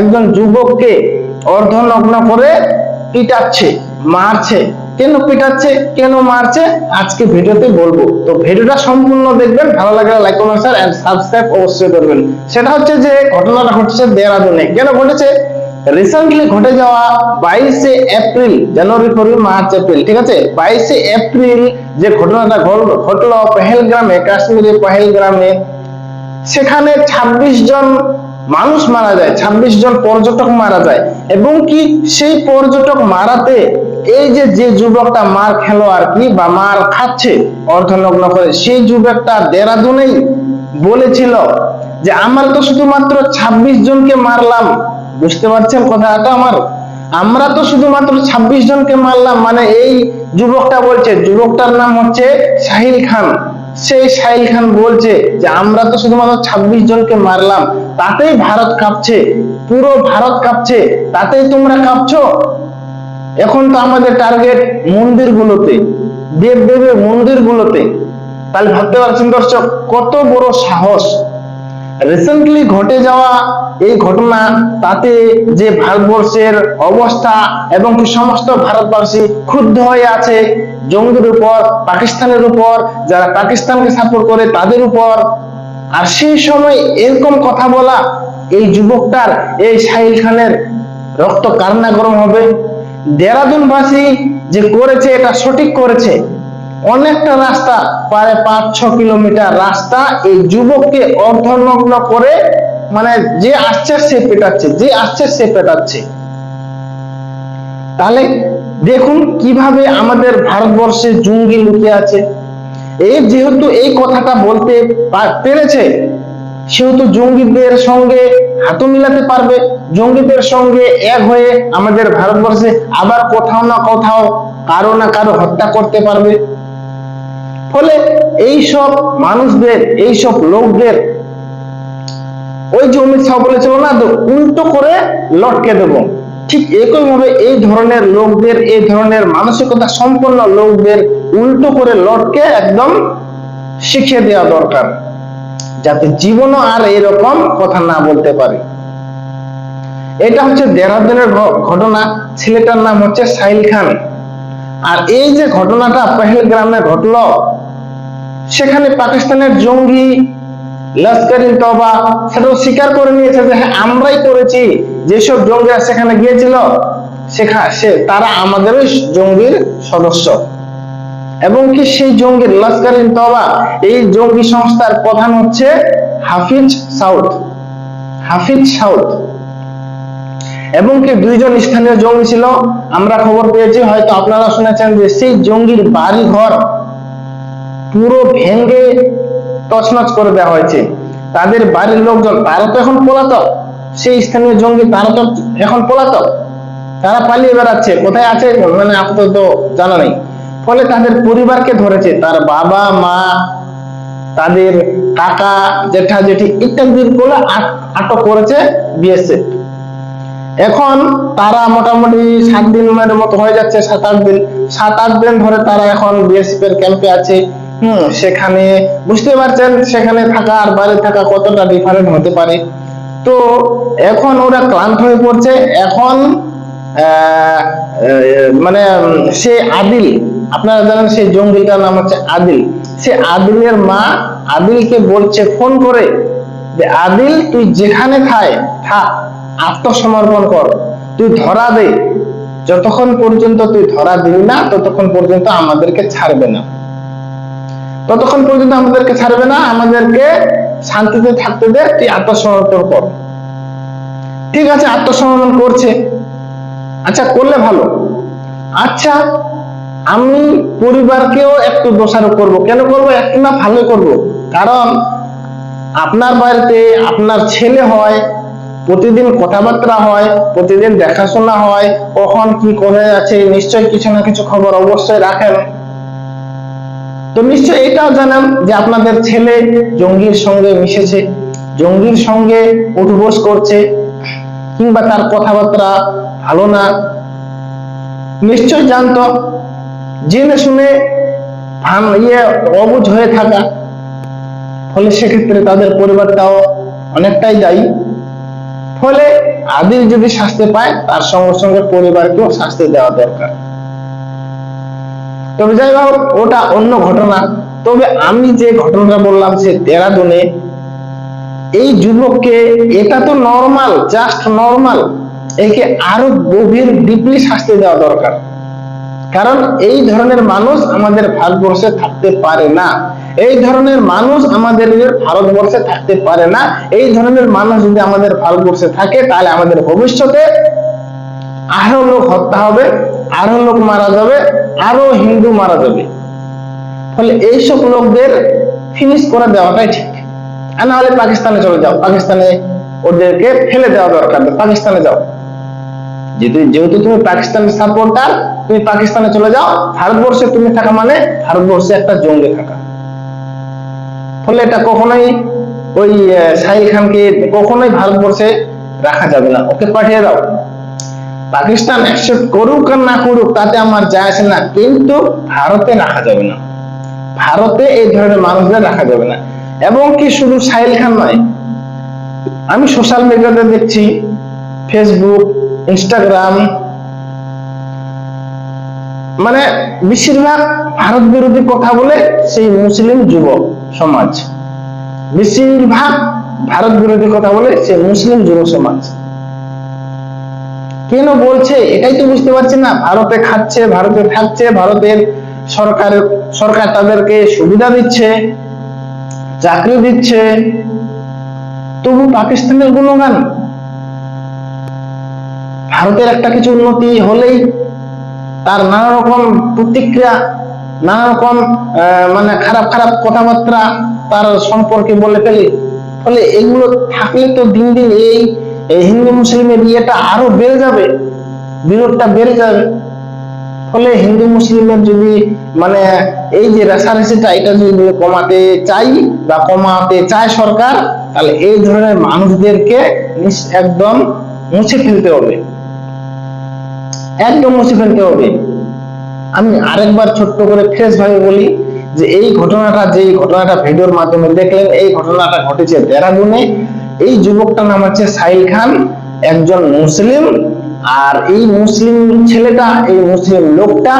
একজন যুবককে অর্ধনগ্ন করে পিটাচ্ছে, মারছে। কেন পিটাচ্ছে, কেন মারছে? আজকে ভিডিওতে বলব। তো ভিডিওটা সম্পূর্ণ দেখবেন, ভালো লাগলে like comment share and subscribe অবশ্যই করবেন। সেটা হচ্ছে যে ঘটনাটা ঘটেছে দেরাদুনে। কেন ঘটেছে? রিসেন্টলি ঘটে যাওয়া বাইশে April, January, February, March, April, ঠিক আছে? বাইশে এপ্রিল যে ঘটনাটা ঘটলো পেহেলগ্রামে, কাশ্মীরের পেহেলগ্রামে, সেখানে ২৬ জন মানুষ মারা যায় ২৬ জন পর্যটক মারা যায়, এবং কি সেই পর্যটক মারাতে এই যে যে যুবকটা মার খেলো আর কি বা মার খাচ্ছে অর্ধনগ্ন করে, সেই যুবকটা দেরাদুনেই বলেছিল যে, আমার তো শুধুমাত্র ২৬ জনকে মারলাম। বুঝতে পারছেন কথাটা আমার? আমরা তো শুধুমাত্র ২৬ জনকে মারলাম। মানে এই যুবকটা বলছে, যুবকটার নাম হচ্ছে সাহিল খান। সেই সাহিল খান বলছে যে, আমরা তো শুধুমাত্র ২৬ জনকে মারলাম, তাতেই ভারত কাঁপছে, পুরো ভারত কাঁপছে, তাতেই তোমরা কাঁপছো? এখন তো আমাদের টার্গেট মন্দিরগুলোতে, দেব দেবের মন্দিরগুলোতে। তাহলে ভাবতে পারছেন দর্শক, কত বড় সাহস। রিসেন্টলি ঘটে যাওয়া এই ঘটনা, তাতে যে ভারতবর্ষের অবস্থা এবং কি সমস্ত ভারতবাসী ক্ষুব্ধ হয়ে আছে জঙ্গির উপর, পাকিস্তানের উপর, যারা পাকিস্তানকে সাপোর্ট করে তাদের উপর। আর সেই সময় এরকম কথা বলা এই যুবকটার, এই সাহিল খানের রক্ত কান্না গরম হবে? দেরাদুনবাসী যে করেছে, এটা সঠিক করেছে? অনেকটা রাস্তা, প্রায় পাঁচ ছ কিলোমিটার রাস্তা, এই যুবককে অর্ধনগ্ন করে মানে যে আসছে সে পেটাচ্ছে, যে আসছে সে পেটাচ্ছে। তাহলে দেখুন কীভাবে আমাদের ভারতবর্ষে জঙ্গি লুকে আছে। এই যেহেতু এই কথাটা বলতে পেরেছে, সেহেতু জঙ্গিদের সঙ্গে হাত মিলাতে পারবে, জঙ্গিদের সঙ্গে এক হয়ে আমাদের ভারতবর্ষে আবার কোথাও না কোথাও কারও না কারও হত্যা করতে পারবে। ফলে এই সব মানুষদের এই সব লোকদের, ওই যে অমিত শাহ বলেছিল না উল্টো করে লটকে দেব। ঠিক একই ভাবে এই ধরনের লোকদের, এই ধরনের মানসিকতা সম্পন্ন লোকদের উল্টো করে লটকে একদম শিখিয়ে দেওয়া দরকার, যাতে জীবনও আর এরকম কথা না বলতে পারে। এটা হচ্ছে দেরাদুনের ঘটনা। ছেলেটার নাম হচ্ছে সাহিল খান। আর এই যে ঘটনাটা পেহেলগ্রামে ঘটলো সেখানে পাকিস্তানের জঙ্গি লস্কর তবা, সেটাও স্বীকার করে নিয়েছে যে হ্যাঁ আমরাই করেছি। যেসব জঙ্গিরা সেখানে গিয়েছিল সে, তারা আমাদেরই জঙ্গির সদস্য। এবং কি সেই জঙ্গির লস্কর তবা, এই জঙ্গি সংস্থার প্রধান হচ্ছে হাফিজ সাউথ হাফিজ সাউথ এবং কি দুইজন স্থানীয় জঙ্গি ছিল, আমরা খবর পেয়েছি, হয়তো আপনারা শুনেছেন যে সেই জঙ্গির বাড়ি ঘর পুরো ভেঙে তছনছ করে দেওয়া হয়েছে। তাদের বাড়ির লোকজন, তারা তো এখন পলাতক। সেই স্থানীয় জঙ্গি, তারা তো এখন পলাতক। তারা পালিয়ে বেড়াচ্ছে। কোথায় আছে মানে আপাতত জানা নেই। ফলে তাদের পরিবারকে ধরেছে। তার বাবা, মা, তাদের কাকা, জেঠা, জেঠি ইত্যাদির করে আটক করেছে বিএসএফ এখন তারা মোটামুটি সাত দিনের মতো হয়ে যাচ্ছে, সাত, আট দিন। সাত, আট দিন ধরে তারা এখন বিএসএফ এর ক্যাম্পে আছে। হুম, সেখানে বুঝতে পারছেন, সেখানে থাকা আর বাইরে থাকা কতটা ডিফারেন্ট হতে পারে। তো এখন ওরা ক্লান্ত হয়ে পড়ছে। এখন মানে সে আদিল, আপনারা জানেন সেই জঙ্গিটার নাম হচ্ছে আদিল। সে আদিলের মা আদিলকে বলছে, ফোন করে যে, আদিল, তুই যেখানে থাই, থাক, আত্মসমর্পণ কর। তুই ধরা দে। যতক্ষণ পর্যন্ত তুই ধরা দিবি না, ততক্ষণ পর্যন্ত আমাদেরকে ছাড়বে না। ততক্ষণ পর্যন্ত আমাদেরকে ছাড়বে না, আমাদেরকে শান্তিতে থাকতে দে, তুই আত্মসমর্পণ কর। ঠিক আছে, আত্মসমর্পণ করছে। আচ্ছা করলে ভালো। আচ্ছা আমি পরিবারকেও একটু দোষারোপ করব। কেন করব? একটু না ভালো করব। কারণ আপনার বাড়িতে আপনার ছেলে হয়, প্রতিদিন কথাবার্তা হয়, প্রতিদিন দেখাশোনা হয়, কখন কি করে আছে, নিশ্চয়ই কিছু না কিছু খবর অবশ্যই রাখেন। তো নিশ্চয়ই এটাও জানেন যে আপনাদের ছেলে জঙ্গির সঙ্গে মিশেছে, জঙ্গির সঙ্গে উঠবোস করছে, কিংবা তার কথাবার্তা ভালো না। নিশ্চয় জানতো, জেনে শুনে ইয়ে অবুঝ হয়ে থাকা। ফলে সেক্ষেত্রে তাদের পরিবারটাও অনেকটাই দায়ী। ফলে আদিল যদি শাস্তি পায়, তার সঙ্গে সঙ্গে পরিবারকেও শাস্তি দেওয়া দরকার। তবে যাই হোক, ওটা অন্য ঘটনা। তবে আমি যে ঘটনাটা বললাম যে দেরাদুনে, এই যুবককে এটা তো নর্মাল জাস্ট নর্মাল একে আরও গভীর ডিপলি শাস্তি দেওয়া দরকার। কারণ এই ধরনের মানুষ আমাদের ভারতবর্ষে থাকতে পারে না। এই ধরনের মানুষ আমাদের ভারতবর্ষে থাকতে পারে না। এই ধরনের মানুষ যদি আমাদের ভারতবর্ষে থাকে, তাহলে আমাদের ভবিষ্যতে আরও লোক হত্যা হবে। আরও লোক মারা যাবে, আরও হিন্দু মারা যাবে। ফলে এইসব লোকদের ফিনিশ করে দেওয়াটাই ঠিক। আর না হলে পাকিস্তানে চলে যাও। পাকিস্তানে ওদেরকে ফেলে দেওয়া দরকার পাকিস্তানে যাও। যেহেতু যেহেতু তুমি পাকিস্তানের সাপোর্টার তুমি পাকিস্তানে চলে যাও। ভারতবর্ষে তুমি থাকা মানে ভারতবর্ষে একটা জঙ্গি থাকা। ফলে এটা কখনোই ওই সাহিল খানকে কখনোই ভারতবর্ষে রাখা যাবে না। ওকে পাঠিয়ে দাও। পাকিস্তান অ্যাকসেপ্ট করুক আর না করুক, তাতে আমার যায় আসে না, কিন্তু ভারতে রাখা যাবে না। ভারতে এই ধরনের মানুষদের রাখা যাবে না। এবং কি শুধু সাহিল খান নয়, আমি সোশ্যাল মিডিয়াতে দেখছি ফেসবুক ইনস্টাগ্রাম মানে বেশিরভাগ ভারত বিরোধী কথা বলে সেই মুসলিম যুবক সমাজ। বেশিরভাগ ভারত বিরোধী কথা বলে সেই মুসলিম যুব সমাজ। কেন বলছে? এটাই তো বুঝতে পারছি না। ভারতে খাচ্ছে, ভারতে থাকছে, ভারতের সরকার সরকার তাদেরকে সুবিধা দিচ্ছে, চাকরি দিচ্ছে। তবু পাকিস্তানের গুণগান। ভারতের একটা কিছু উন্নতি হলেই তার নানা রকম প্রতিক্রিয়া নানা রকম মানে খারাপ খারাপ কথাবার্তা তার সম্পর্কে বলে ফেলে। ফলে এগুলো থাকলে তো দিন দিন এই এই হিন্দু মুসলিমের ইয়েটা আরও বেড়ে যাবে, বিরোধটা বেড়ে যাবে। ফলে হিন্দু মুসলিমের যদি মানে এই যে রেসারেসিটা এটা যদি কমাতে চাই বা কমাতে চায় সরকার, তাহলে এই ধরনের মানুষদেরকে একদম মুছে ফেলতে হবে। একদম মুছে ফেলতে হবে। আমি আরেকবার ছোট্ট করে ফ্রেশ ভাবে বলি যে, এই ঘটনাটা যে ঘটনাটা ভিডিওর মাধ্যমে দেখলেন, এই ঘটনাটা ঘটেছে দেরাদুনে। এই যুবকটার নাম হচ্ছে সাহিল খান, একজন মুসলিম। আর এই মুসলিম ছেলেটা, এই মুসলিম লোকটা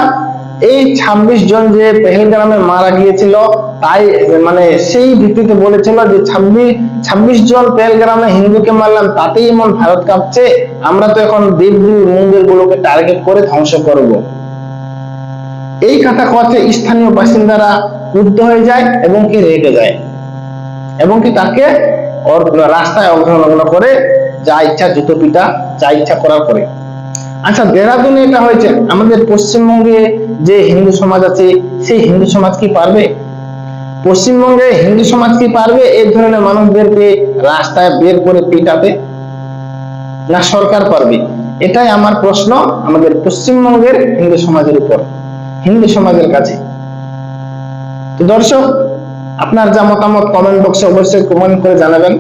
এই ২৬ জন যে পেহেলগ্রামে মারা গিয়েছিল, তাই মানে সেই ভিত্তিতে বলেছিল যে ২৬ ২৬ জন পেহেলগ্রামে হিন্দুকে মারলাম, তাতেই এমন ভারত কাঁপছে। আমরা তো এখন দেবদেবী মন্দির গুলোকে টার্গেট করে ধ্বংস করব। এই কথা কথাতে স্থানীয় বাসিন্দারা ক্রুদ্ধ হয়ে যায় এবং কি রেগে যায়। এবং কি তাকে ওর রাস্তায় অগ্রহণ করে যা ইচ্ছা জুতো পিটা যা ইচ্ছা করার করে আচ্ছা দেরাদুনে এটা হয়েছে। আমাদের পশ্চিমবঙ্গে যে হিন্দু সমাজ আছে, সেই হিন্দু সমাজ কি পারবে? পশ্চিমবঙ্গে হিন্দু সমাজ কি পারবে? এই ধরনের মানুষদেরকে রাস্তায় বের করে পিটাতে? না সরকার পারবে? এটাই আমার প্রশ্ন আমাদের পশ্চিমবঙ্গের হিন্দু সমাজের উপর, হিন্দু সমাজের কাছে। দর্শক আপনার যা মতামত কমেন্ট বক্সে অবশ্যই কমেন্ট করে জানাবেন।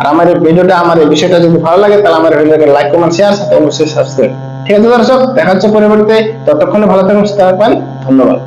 আর আমার এই ভিডিওটা, আমার এই বিষয়টা যদি ভালো লাগে, তাহলে আমার ভিডিওকে লাইক কমেন্ট শেয়ার সাথে অবশ্যই সাবস্ক্রাইব ঠিক আছে দর্শক, দেখা হচ্ছে পরবর্তীতে ততক্ষণে ভালো থাকুন, সুস্থ থাকবেন ধন্যবাদ।